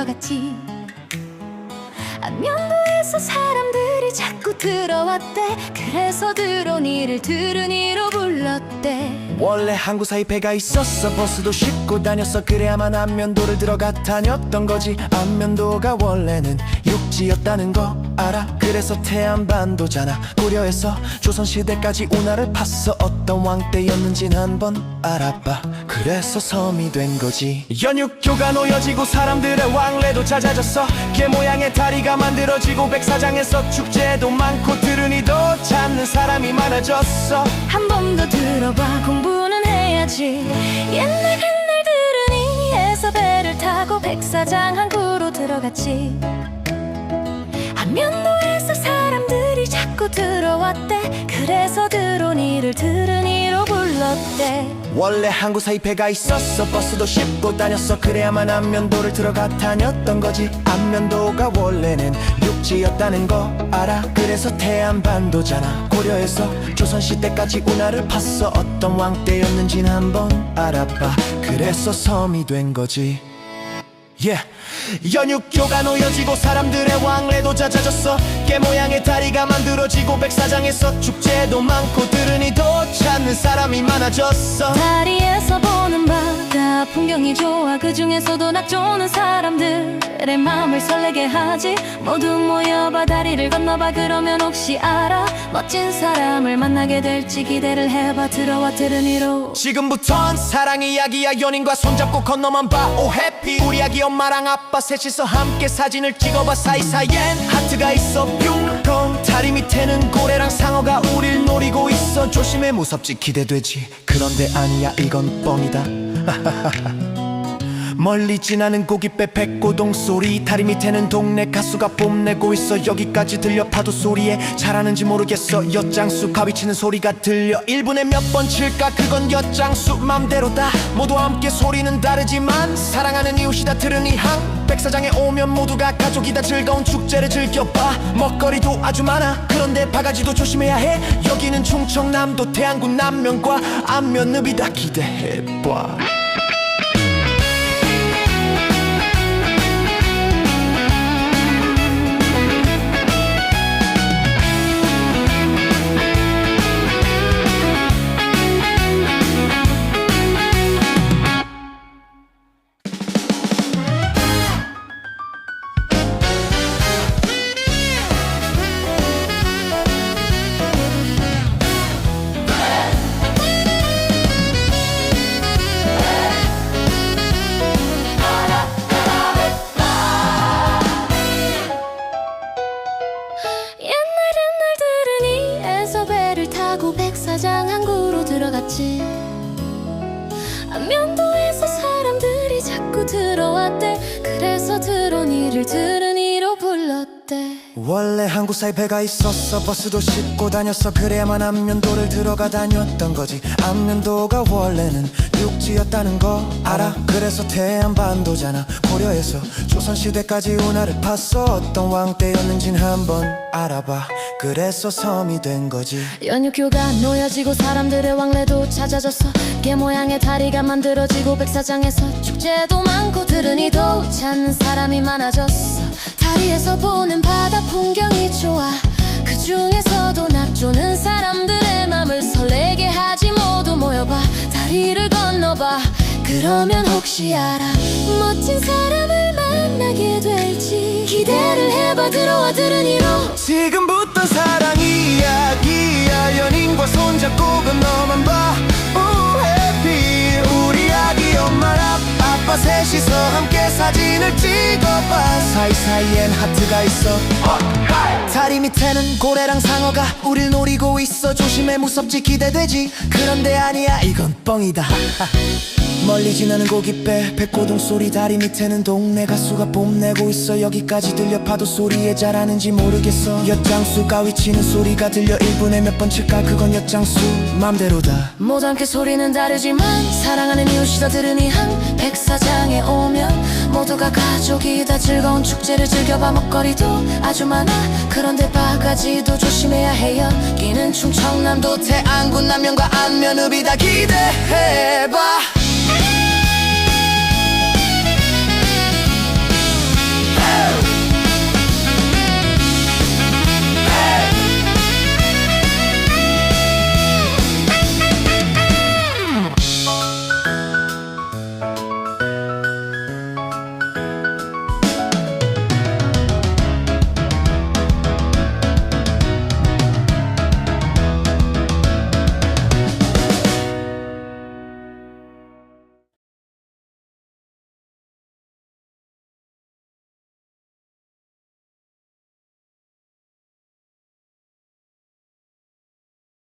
들어갔지 안면도에서 사람들이 자꾸 들어왔대. 그래서 드론이를 드르니로 불렀 대 원래 항구 사이 배가 있었어. 버스도 싣고 다녔어. 그래야만 안면도를 들어가 다녔던 거지. 안면도가 원래는 육지였다는 거 알아? 그래서 태안반도잖아. 고려에서 조선시대까지 운하를 팠어 어떤 왕 때였는진 한번 알아봐. 그래서 섬이 된 거지. 연육교가 놓여지고 사람들의 왕래도 잦아졌어. 개 모양의 다리가 만들어지고 백사장에서 축제도 많고 찾는 사람이 많아졌어. 한 번 더 들어봐. 공부는 해야지. 옛날 옛날 들으니에서 배를 타고 백사장 항구로 들어갔지. 안면도에서 사람들이 자꾸 들어왔대. 그래서 드론이를 드르니로 불렀대 원래 항구 사이 배가 있었어. 버스도 싣고 다녔어. 그래야만 안면도를 들어가 다녔던 거지. 안면도가 원래는 육지였다는 거 알아? 그래서 태안반도잖아. 고려에서 조선시 대까지 운하를 팠어. 어떤 왕 때였는진 한번 알아봐. 그래서 섬이 된 거지. Yeah. 연육교가 놓여지고 사람들의 왕래도 잦아졌어. 깨 모양의 다리가 만들어지고 백사장에서 축제도 많고 들으니도 찾는 사람이 많아졌어. 다리에서 보는 바다 풍경이 좋아. 그 중에서도 낙조는 사람들의 마음을 설레게 하지. 모두 모여봐 다리를 건너봐. 그러면 혹시 알아? 멋진 사람을 만나게 될지 기대를 해봐. 들어와 들으니로. 지금부턴 사랑 이야기야 연인과 손잡고 건너만 봐오 해피. 우리 아기 엄마랑 아빠 셋이서 함께 사진을 찍어봐. 사이사이엔 하트가 있어. 뿅뿅 다리 밑에는 고래랑 상어가 우릴 노리고 있어. 조심해 무섭지. 기대되지. 그런데 아니야 이건 뻥이다 멀리 지나는 고깃배 백고동 소리. 다리 밑에는 동네 가수가 뽐내고 있어. 여기까지 들려 파도 소리에 잘하는지 모르겠어. 엿장수 가위치는 소리가 들려. 1분에 몇 번 칠까? 그건 엿장수 맘대로다. 모두 함께 소리는 다르지만 사랑하는 이웃이다 들으니 항. 백사장에 오면 모두가 가족이다 즐거운 축제를 즐겨봐. 먹거리도 아주 많아. 그런데 바가지도 조심해야 해. 여기는 충청남도 태안군 남면과 안면읍이다. 기대해봐 드론이를 드르니로 불렀대. 원래 항구 사이 배가 있었어. 버스도 싣고 다녔어. 그래야만 안면도를 들어가 다녔던 거지. 안면도가 원래는 육지였다는 거 알아? 그래서 태안반도잖아. 고려에서 조선시대까지 운하를 팠어 어떤 왕 때였는진 한번 알아봐 그래서 섬이 된 거지. 연육교가 놓여지고 사람들의 왕래도 찾아졌어. 개 모양의 다리가 만들어지고 백사장에서 축제도 많고 들으니도 찾는 사람이 많아졌어. 다리에서 보는 바다 풍경이 좋아. 그 중에서도 낙조는 사람들의 맘을 설레게 하지 모두 모여봐. 다리를 건너봐. 그러면 혹시 알아? 멋진 사람을 만나게 될지 기대를 해봐. 들어와 들으니로 지금부터 사랑 이야기야. 연인과 손잡고 건너만 봐. 오, 해피 우리 아기 엄마랑 아빠 셋이서 함께 사진을 찍어봐. 사이사이엔 하트가 있어. 다리 밑에는 고래랑 상어가 우릴 노리고 있어. 조심해 무섭지 기대되지. 그런데 아니야 이건 뻥이다 멀리 지나는 고깃배 백고동 소리 다리 밑에는 동네 가수가 뽐내고 있어. 여기까지 들려 파도 소리에 잘하는지 모르겠어. 엿장수 가위 치는 소리가 들려. 1분에 몇 번 칠까? 그건 엿장수 맘대로다. 모두 함께 소리는 다르지만 사랑하는 이웃이다 들으니 한 백사장에 오면 모두가 가족이다 즐거운 축제를 즐겨봐. 먹거리도 아주 많아. 그런데 바가지도 조심해야 해요. 끼는 충청남도 태안군 남면과 안면읍이다 기대해봐